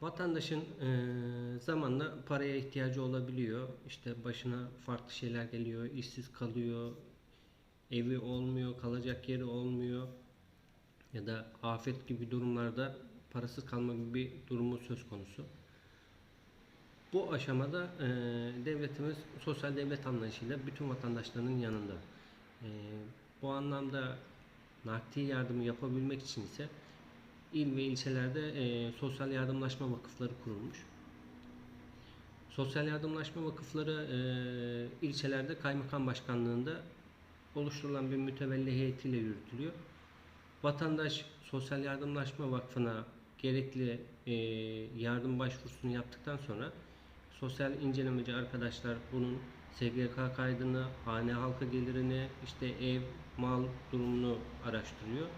Vatandaşın eee, zamanla paraya ihtiyacı olabiliyor. İşte başına farklı şeyler geliyor, işsiz kalıyor, evi olmuyor, kalacak yeri olmuyor ya da afet gibi durumlarda parasız kalma gibi bir durumu söz konusu. Bu aşamada eee, devletimiz sosyal devlet anlayışıyla bütün vatandaşlarının yanında. Eee, bu anlamda nakdi yardımı yapabilmek için ise il ve ilçelerde eee, sosyal yardımlaşma vakıfları kurulmuş. Sosyal yardımlaşma vakıfları eee, ilçelerde kaymakam başkanlığında oluşturulan bir mütevelli heyetiyle yürütülüyor. Vatandaş Sosyal Yardımlaşma Vakfı'na gerekli eee, yardım başvurusunu yaptıktan sonra sosyal incelemeci arkadaşlar bunun SGK kaydını, hane halkı gelirini, işte ev, mal durumunu araştırıyor.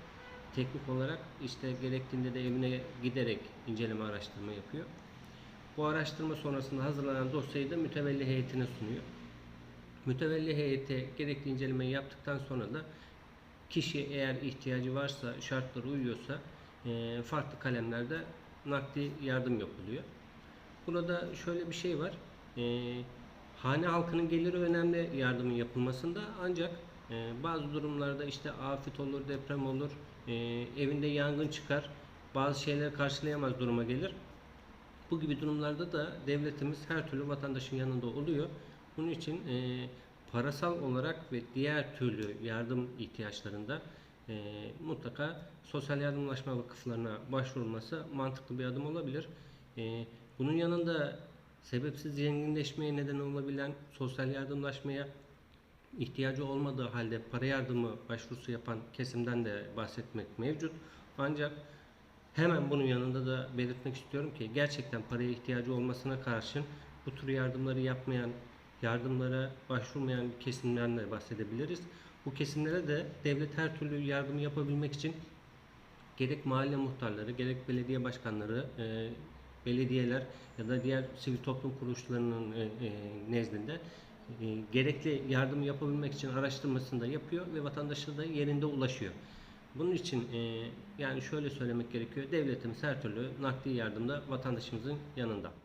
Teknik olarak işte gerektiğinde de evine giderek inceleme araştırma yapıyor. Bu araştırma sonrasında hazırlanan dosyayı da mütevelli heyetine sunuyor. Mütevelli heyete gerekli incelemeyi yaptıktan sonra da kişi eğer ihtiyacı varsa, şartları uyuyorsa eee, farklı kalemlerde nakdi yardım yapılıyor. Burada şöyle bir şey var. Eee, hane halkının geliri önemli yardımın yapılmasında ancak eee, bazı durumlarda işte afet olur, deprem olur, eee, evinde yangın çıkar, bazı şeyler karşılayamaz duruma gelir. Bu gibi durumlarda da devletimiz her türlü vatandaşın yanında oluyor. Bunun için e, parasal olarak ve diğer türlü yardım ihtiyaçlarında mutlaka sosyal yardımlaşma vakıflarına başvurulması mantıklı bir adım olabilir. Bunun yanında sebepsiz zenginleşmeye neden olabilen sosyal yardımlaşmaya ihtiyacı olmadığı halde para yardımı başvurusu yapan kesimden de bahsetmek mevcut. Ancak hemen bunun yanında da belirtmek istiyorum ki gerçekten paraya ihtiyacı olmasına karşın bu tür yardımları yapmayan, yardımlara başvurmayan kesimlerden de bahsedebiliriz. Bu kesimlere de devlet her türlü yardımı yapabilmek için gerek mahalle muhtarları, gerek belediye başkanları, e, belediyeler ya da diğer sivil toplum kuruluşlarının e, e, nezdinde e, gerekli yardımı yapabilmek için araştırmasını da yapıyor ve vatandaşa da yerinde ulaşıyor. Bunun için e, yani şöyle söylemek gerekiyor. Devletimiz her türlü nakdi yardımda vatandaşımızın yanında.